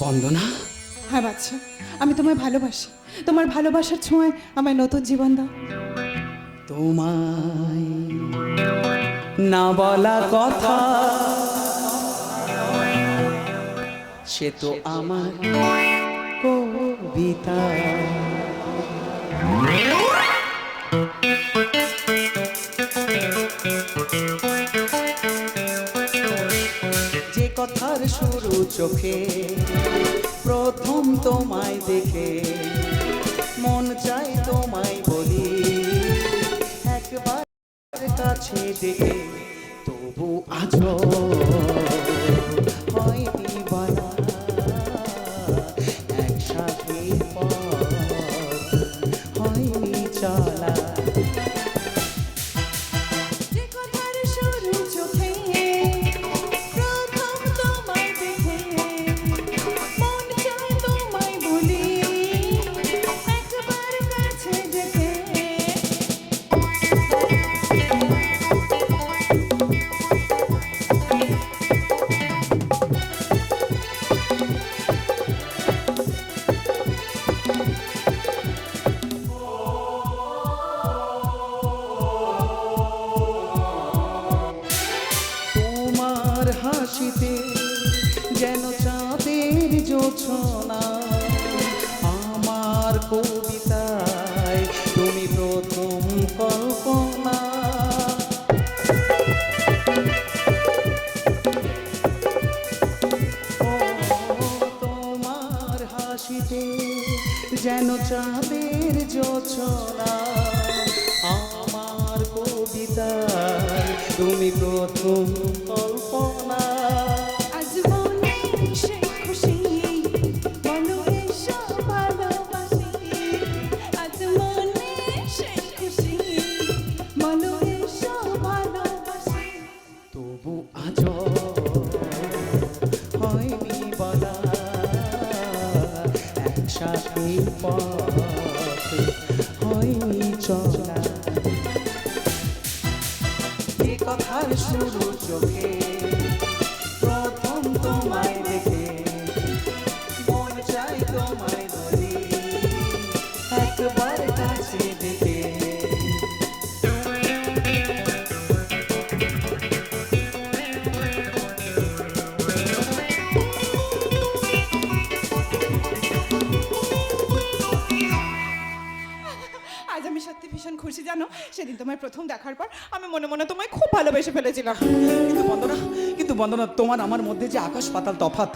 বন্দনা? হ্যাঁ বাচ্চা আমি তোমায় ভালোবাসি। তোমার ভালোবাসার ছোঁয়ায় আমায় নতুন জীবন দাও। তোমায় না বলা কথা সে তো আমার। কবিতা। কথার শুরু চোখে, প্রথম তোমায় দেখে। মন চাই তোমায় বলি, একবার কাছে দেখে তবু আজ হাসিতে যেন চাঁদের জোছনা। আমার কবিতায় তুমি প্রথম কল্পনা। তোমার হাসিতে যেন চাঁদের জোছনা। আমার কবিতায় তুমি প্রথম কল্পনা। তবু আজ হয়নি বলা। একসাথে পথ হয়নি শুরু চোখে। প্রথম তোমায় দেখে মন চাই তোমায় আমি সত্যি ভীষণ খুশি, জানো? সেদিন তোমায় প্রথম দেখার পর আমি মনে মনে তোমায় খুব ভালোবেসে ফেলেছিলাম। কিন্তু বন্দনা কিন্তু বন্দনা, তোমার আমার মধ্যে যে আকাশ পাতাল তফাত